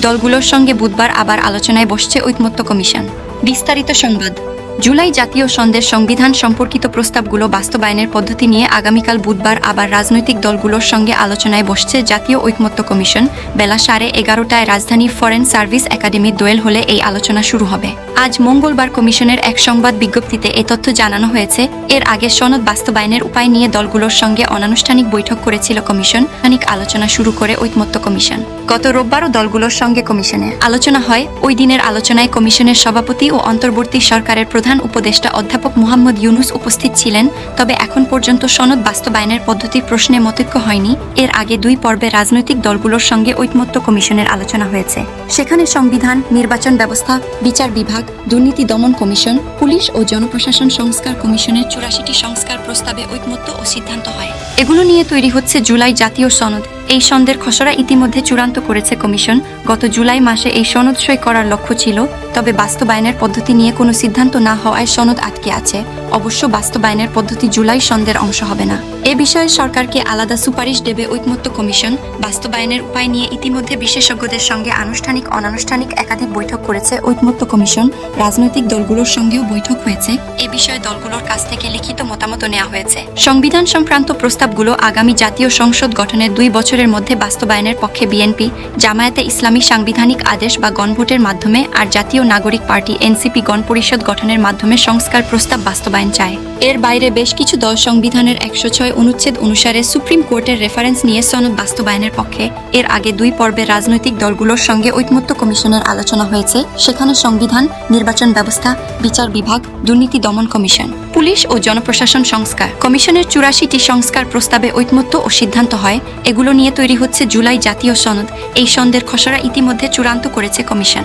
দলগুলোর সঙ্গে বুধবার আবার আলোচনায় বসছে ঐকমত্য কমিশন। বিস্তারিত সংবাদ। জুলাই জাতীয় সন্ধ্যের সংবিধান সম্পর্কিত প্রস্তাবগুলো বাস্তবায়নের পদ্ধতি নিয়ে আগামীকাল বুধবার আবার রাজনৈতিক দলগুলোর সঙ্গে আলোচনায় বসছে জাতীয় ঐকমত্য কমিশন। বেলা সাড়ে এগারোটায় রাজধানী ফরেন সার্ভিস একাডেমির দোয়েল হলে এই আলোচনা শুরু হবে। আজ মঙ্গলবার কমিশনের এক সংবাদ বিজ্ঞপ্তিতে এ তথ্য জানানো হয়েছে। এর আগে সনদ বাস্তবায়নের উপায় নিয়ে দলগুলোর সঙ্গে অনানুষ্ঠানিক বৈঠক করেছিল কমিশন। খানিক আলোচনা শুরু করে ঐকমত্য কমিশন। গত রোববারও দলগুলোর সঙ্গে কমিশনে আলোচনা হয়। ওই দিনের আলোচনায় কমিশনের সভাপতি ও অন্তর্বর্তী সরকারের প্রধান উপদেষ্টা অধ্যাপক মোহাম্মদ ইউনুস উপস্থিত ছিলেন, তবে এখন পর্যন্ত সনদ বাস্তবায়নের পদ্ধতির প্রশ্নে মতৈক্য হয়নি। এর আগে দুই পর্বে রাজনৈতিক দলগুলোর সঙ্গে ঐকমত্য কমিশনের আলোচনা হয়েছে। সেখানে সংবিধান, নির্বাচন ব্যবস্থা, বিচার বিভাগ, দুর্নীতি দমন কমিশন, পুলিশ ও জনপ্রশাসন সংস্কার কমিশনের চুরাশিটি সংস্কার প্রস্তাবে ঐকমত্য ও সিদ্ধান্ত হয়। এগুলো নিয়ে তৈরি হচ্ছে জুলাই জাতীয় সনদ। এই সন্দের খসড়া ইতিমধ্যে চূড়ান্ত করেছে কমিশন। গত জুলাই মাসে এই সনদ সই করার লক্ষ্য ছিল, তবে বাস্তবায়নের পদ্ধতি নিয়ে কোনো সিদ্ধান্ত না হওয়ায় সনদ আটকে আছে। অবশ্য বাস্তবায়নের পদ্ধতি জুলাই সনদের অংশ হবে না। এ বিষয়ে সরকারকে আলাদা সুপারিশ দেবে ঐকমত্য কমিশন। বাস্তবায়নের উপায় নিয়ে ইতিমধ্যে বিশেষজ্ঞদের সঙ্গে আনুষ্ঠানিক, অনানুষ্ঠানিক একাধিক বৈঠক করেছে ঐকমত্য কমিশন। রাজনৈতিক দলগুলোর সঙ্গেও বৈঠক হয়েছে। এ বিষয়ে দলগুলোর কাছ থেকে লিখিত মতামত নেওয়া হয়েছে। সংবিধান সংক্রান্ত প্রস্তাবগুলো আগামী জাতীয় সংসদ গঠনের দুই বছরের মধ্যে বাস্তবায়নের পক্ষে বিএনপি, জামায়াতে ইসলামী সাংবিধানিক আদেশ বা গণভোটের মাধ্যমে আর জাতীয় নাগরিক পার্টি এনসিপি গণপরিষদ গঠনের মাধ্যমে সংস্কার প্রস্তাব বাস্তবায়ন চায়। এর বাইরে বেশ কিছু দল সংবিধানের একশো ছয় অনুচ্ছেদ অনুসারে সুপ্রিম কোর্টের রেফারেন্স নিয়ে সনদ বাস্তবায়নের পক্ষে। এর আগে দুই পর্বে রাজনৈতিক দলগুলোর সঙ্গে ঐকমত্য কমিশনের আলোচনা হয়েছে। সেখানে সংবিধান, নির্বাচন ব্যবস্থা, বিচার বিভাগ, দুর্নীতি দমন কমিশন, পুলিশ ও জনপ্রশাসন সংস্কার। কমিশনের চুরাশিটি সংস্কার প্রস্তাবে ঐকমত্য ও সিদ্ধান্ত হয়। এগুলো নিয়ে তৈরি হচ্ছে জুলাই জাতীয় সনদ। এই সনদের খসড়া ইতিমধ্যে চূড়ান্ত করেছে কমিশন।